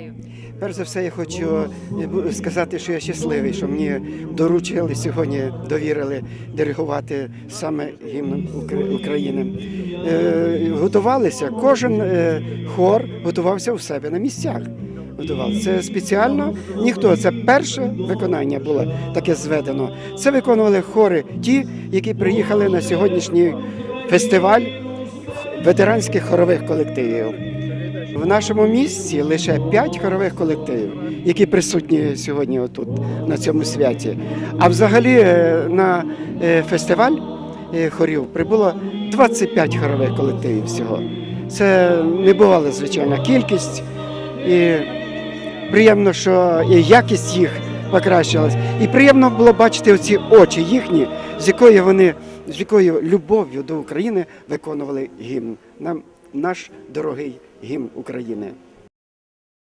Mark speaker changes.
Speaker 1: ідею?
Speaker 2: Перш за все, я хочу е, сказати, що я щасливий, що мені доручили сьогодні, довірили диригувати саме гімн України. Е, Готувалися, кожен е, хор готувався у себе на місцях. Це спеціально ніхто. Це перше виконання було таке зведено. Це виконували хори, ті, які приїхали на сьогоднішній фестиваль ветеранських хорових колективів. В нашому місті лише п'ять хорових колективів, які присутні сьогодні отут, на цьому святі. А взагалі е, на е, фестиваль е, хорів прибуло 25 хорових колективів всього. Це небувала звичайна кількість. І приємно, що і якість їх покращилась. І приємно було бачити оці очі їхні, з якою вони, з якою любов'ю до України виконували гімн. Нам наш дорогий гімн України.